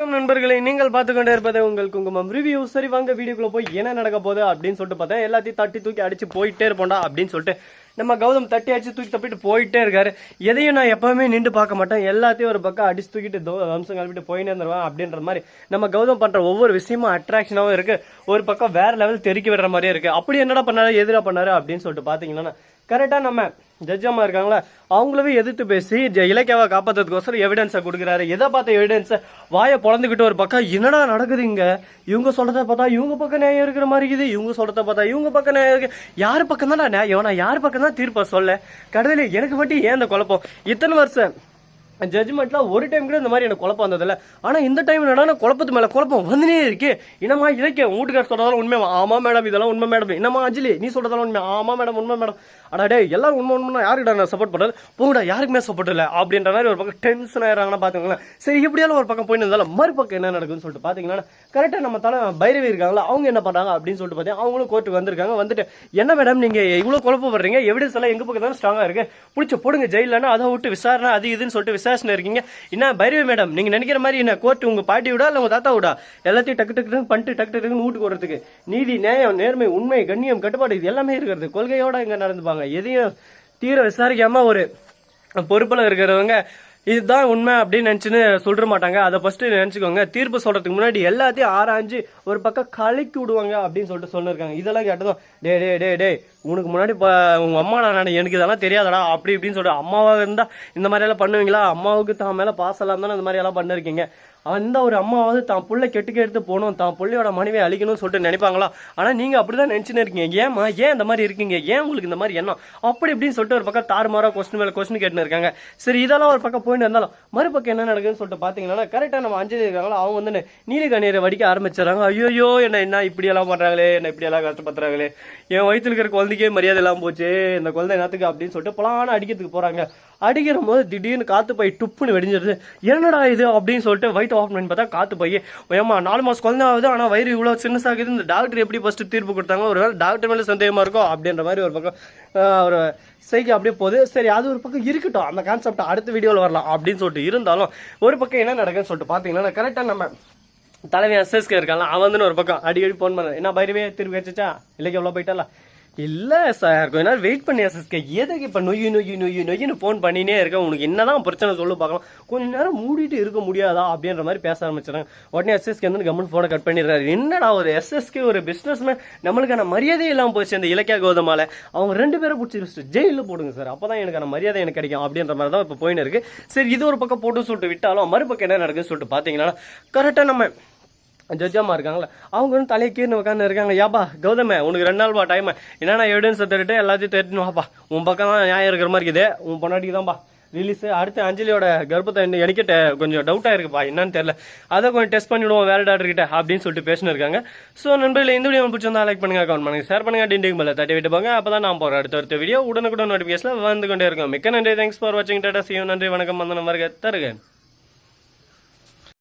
நண்பர்களை நண்பர்களே நீங்கள் பார்த்து கொண்டே இருப்பது உங்கள் குங்குமம் ரிவ்யூ சரி வாங்க வீடியோக்குள்ள போய் என்ன நடக்க போகுது அப்படின்னு சொல்லிட்டு பார்த்தேன் எல்லாத்தையும் தட்டி தூக்கி அடிச்சு போயிட்டே இருப்போம்டா அப்படின்னு சொல்லிட்டு நம்ம கௌதம் தட்டி அடிச்சு தூக்கி தப்பிட்டு போயிட்டே இருக்காரு. எதையும் நான் எப்பவுமே நின்று பார்க்க மாட்டேன். எல்லாத்தையும் ஒரு பக்கம் அடிச்சு தூக்கிட்டு தோ வம்சம் கிளப்பிட்டு போயினே இருந்துருவேன் அப்படின்ற மாதிரி நம்ம கௌதம் பண்ற ஒவ்வொரு விஷயமும் அட்ராக்ஷனாகவும் இருக்கு. ஒரு பக்கம் வேற லெவல் தெறிக்க விடுற மாதிரியே இருக்கு. அப்படி என்னடா பண்ணாரு எதிராக பண்ணாரு அப்படின்னு சொல்லிட்டு பாத்தீங்கன்னா கரெக்டாக நம்ம ஜட்ஜ் அம்மா இருக்காங்களா அவங்களவே எதிர்த்து பேசி இலக்கியாவை காப்பாற்றுறதுக்கோசரம் எவிடன்ஸை கொடுக்குறாரு. எதை பார்த்த எவிடன்ஸை வாயை பொழந்துக்கிட்டு ஒரு பக்கம் என்னடா நடக்குது இங்கே இவங்க சொல்கிறத பார்த்தா இவங்க பக்கம் நியாயம் இருக்கிற மாதிரி இருக்குது. இவங்க சொல்கிறத பார்த்தா இவங்க பக்கம் நியாயம் இருக்கு. யார் பக்கம் தான் நியாயம்? நான் யார் பக்கம் தான் தீர்ப்பை சொல்ல? கடவுளே எனக்கு மட்டும் ஏன் இந்த குழப்பம்? இத்தனை வருஷம் ஜட்ஜ்மெண்ட்லாம் ஒரு டைம் கூட இந்த மாதிரி எனக்கு குழப்பம் வந்ததில்ல. ஆனால் இந்த டைம் என்னடா குழப்பத்து மேலே குழப்பம் வந்துனே இருக்கு. என்னம்மா இலக்கிய வீட்டுக்கார் சொல்கிறதால உண்மை ஆமா மேடம் இதெல்லாம் உண்மை மேடம் என்னம்மா அஞ்சலி நீ சொல்கிறதால உண்மை. ஆமா மேடம் உண்மை மேடம் அடா டே எல்லாரும் உண்மை உண்மை யாருக்கிட்ட நான் சப்போர்ட் பண்ணுறது போங்கடா யாருக்குமே சப்போர்ட் இல்லை. அப்படின்ற மாதிரி ஒரு பக்கம் டென்ஷன் ஆயிராங்கன்னா பார்த்துக்கோங்களேன் சரி இப்படியாலும் ஒரு பக்கம் போயிட்டு இருந்தாலும் மறுபக்கம் என்ன நடக்குதுன்னு சொல்லிட்டு பார்த்தீங்கன்னா கரெக்டாக நம்ம தலை பைரவி இருக்காங்களா அவங்க என்ன பண்ணுறாங்க அப்படின்னு சொல்லிட்டு பார்த்தீங்கன்னா அவங்களும் கோர்ட்டுக்கு வந்திருக்காங்க. வந்துட்டு என்ன மேடம் நீங்கள் இவ்வளோ குழப்பப்படுறீங்க எவிடன்ஸ் எல்லாம் எங்கள் பக்கம் தானே ஸ்ட்ராங்காக இருக்குது பிடிச்சி போடுங்க ஜெயிலன்னா அதை விட்டு விசாரணை அது இதுன்னு சொல்லிட்டு விசாரணை இருக்கீங்க. என்ன பைரவி மேடம் நீங்க நினைக்கிற மாதிரி என்ன கோர்ட் உங்க பாட்டி விடா இல்ல உங்க தாத்தா விடா? எல்லாத்தையும் டக்கு டக்கு டக்குன்னு பண்ணிட்டு டக்கு டக்குன்னு வீட்டுக்கு வர்றதுக்கு. நீதி நியாயம் நேர்மை உண்மை கண்ணியம் கட்டுப்பாடு இது எல்லாமே இருக்கிறது. கொள்கையோட இங்க நடந்துப்பாங்க. எதையும் தீர விசாரிக்காம ஒரு பொறுப்பில் இருக்கிறவங்க இதுதான் உண்மை அப்படின்னு நினச்சின்னு சொல்லிட மாட்டாங்க. அதை ஃபஸ்ட்டு நினச்சிக்கோங்க. தீர்ப்பு சொல்கிறதுக்கு முன்னாடி எல்லாத்தையும் ஆராய்ஞ்சு ஒரு பக்கம் கலக்கி விடுவாங்க அப்படின்னு சொல்லிட்டு சொல்லிருக்காங்க. இதெல்லாம் கேட்டதும் டே டே டே டே உனக்கு முன்னாடி இப்போ உங்கள் அம்மா நான் எனக்கு இதெல்லாம் தெரியாதடா. அப்படி இப்படின்னு சொல்லிட்டு அம்மாவாக இருந்தால் இந்த மாதிரியெல்லாம் பண்ணுவீங்களா? அம்மாவுக்கு தான் மேலே பாசலாம் தானே இந்த மாதிரியெல்லாம் பண்ணிருக்கீங்க. அந்த ஒரு அம்மாவாவது தான் பிள்ளை கெட்டுக்கு எடுத்து போகணும் தான் புள்ளையோட மனைவியை அழிக்கணும்னு சொல்லிட்டு நினைப்பாங்களா? ஆனா நீங்க அப்படிதான் நினச்சின்னு இருக்கீங்க. ஏமா ஏன் இந்த மாதிரி இருக்கீங்க? ஏன் உங்களுக்கு இந்த மாதிரி எண்ணம்? அப்படி இப்படின்னு சொல்லிட்டு ஒரு பக்கம் தாறுமாறா கொஸ்டின் மேலே கொஸ்டின் கேட்டுன்னு இருக்காங்க. சரி இதெல்லாம் ஒரு பக்கம் போயிட்டு இருந்தாலும் மறுபக்கம் என்ன நடக்குதுன்னு சொல்லிட்டு பார்த்தீங்கன்னா கரெக்டாக நம்ம அஞ்சலி இருக்காங்களா? அவங்க வந்து நீலி கண்ணீரை வடிக்க ஆரம்பிச்சிடறாங்க. ஐயோ என்ன என்ன இப்படி எல்லாம் என்ன இப்படி எல்லாம் கஷ்டப்படுறாங்களே என் வயித்துல இருக்கிற குழந்தைக்கே மரியாதை எல்லாம் போச்சு. இந்த குழந்தை என்னத்துக்கு அப்படின்னு சொல்லிட்டு பலான அடிக்கிறதுக்கு போறாங்க. அடிக்கிற போது திடீர்னு காத்து போய் டுப்புன்னு வெடிஞ்சிருது என்னடா இது அப்படின்னு சொல்லிட்டு வயிற்று ஆஃப் பண்ணி பார்த்தா காத்து போய் ஏமா நாலு மாசம் குழந்தை ஆகுது ஆனா வயிறு இவ்வளவு சின்னசாகுது இந்த டாக்டர் எப்படி ஃபர்ஸ்ட் தீர்ப்பு கொடுத்தாங்க? ஒரு வேலை டாக்டர் மேலே சந்தேகமா இருக்கும் அப்படின்ற மாதிரி ஒரு பக்கம் ஒரு சைக்கி அப்படியே போகுது. சரி அது ஒரு பக்கம் இருக்கட்டும். அந்த கான்செப்ட் அடுத்த வீடியோவில் வரலாம் அப்படின்னு சொல்லிட்டு இருந்தாலும் ஒரு பக்கம் என்ன நடக்குதுன்னு சொல்லிட்டு பார்த்தீங்கன்னா கரெக்டாக நம்ம தலைவன் எஸ்எஸ்கே இருக்கான்ல அவன் வந்து ஒரு பக்கம் அடிக்கடி ஃபோன் பண்ண என்ன பயிரவே திருப்பி வச்சுச்சா இல்லைக்கு எவ்வளோ போயிட்டால இல்ல சார் கொஞ்ச நேரம் வெயிட் பண்ணி சிஸ்கே எதுக்கு இப்ப நொய்யு நொய்யு நொய்யு நொய்யுன்னு ஃபோன் பண்ணினே இருக்க? உனக்கு என்னதான் பிரச்சனை சொல்லு பார்க்கலாம். கொஞ்ச நேரம் மூடிட்டு இருக்க முடியாதா அப்படின்ற மாதிரி பேச ஆரம்பிச்சிடறேன் உடனே எஸ்எஸ்கே வந்து கவர்மெண்ட் ஃபோனை கட் பண்ணிடுறாரு. என்னடா ஒரு எஸ்எஸ்கே ஒரு பிசினஸ் மேன் நம்மளுக்கான மரியாதை இல்லாம போச்சு அந்த இலக்கிய கோதமால. அவங்க ரெண்டு பேரும் பிடிச்சி ஜெயிலில் போடுங்க சார். அப்பதான் எனக்கான மரியாதை எனக்கு கிடைக்கும் அப்படின்ற மாதிரி தான் இப்போ போயின்னு இருக்கு. சரி இது ஒரு பக்கம் போட்டு சொல்லிட்டு விட்டாலும் மறுபக்கம் என்ன நடக்குதுன்னு சொல்லிட்டு பாத்தீங்கன்னா கரெக்டா நம்ம ஜட்ஜாமா இருக்காங்களா அவங்க வந்து தலையை கீர்னு உட்காந்து இருக்காங்க. யாப்பா கௌதமே உனக்கு ரெண்டு நாள் பா டைம் என்னென்ன எவிடன்ஸை தேடிட்டு எல்லாத்தையும் தேடிட்டு வாப்பா. உன் பக்கம் தான் நியாயம் இருக்கிற மாதிரி இருக்குது. உன் பொண்டாட்டிக்கு தான்ப்பா. ரிலீஸ் அடுத்து அஞ்சலியோட கர்ப்பத்தை எனக்கிட்ட டெ- கொஞ்சம் டவுட்டாக இருக்குப்பா. என்னன்னு தெரியல. அதை கொஞ்சம் டெஸ்ட் பண்ணிவிடுவோம் வேற டாக்டர் கிட்ட அப்படின்னு சொல்லிட்டு பேசினிருக்காங்க ஸோ நண்பர்கள் இந்த வீடியோ பிடிச்சிருந்தா லைக் பண்ணுங்க கமெண்ட் பண்ணுங்க ஷேர் பண்ணுங்க டிண்டிங் மேலே தட்டி விட்டு போங்க. அப்போ தான் நான் போகிறேன் அடுத்த அடுத்த வீடியோ உடனுக்குடன் நோட்டிஃபிகேஷன் வந்து கொண்டே இருக்கும். மிக்க நன்றி தேங்க்ஸ் ஃபார் வாட்சிங் டாட்டா சியூ நன்றி வணக்கம். வந்தனம் வருக தருக.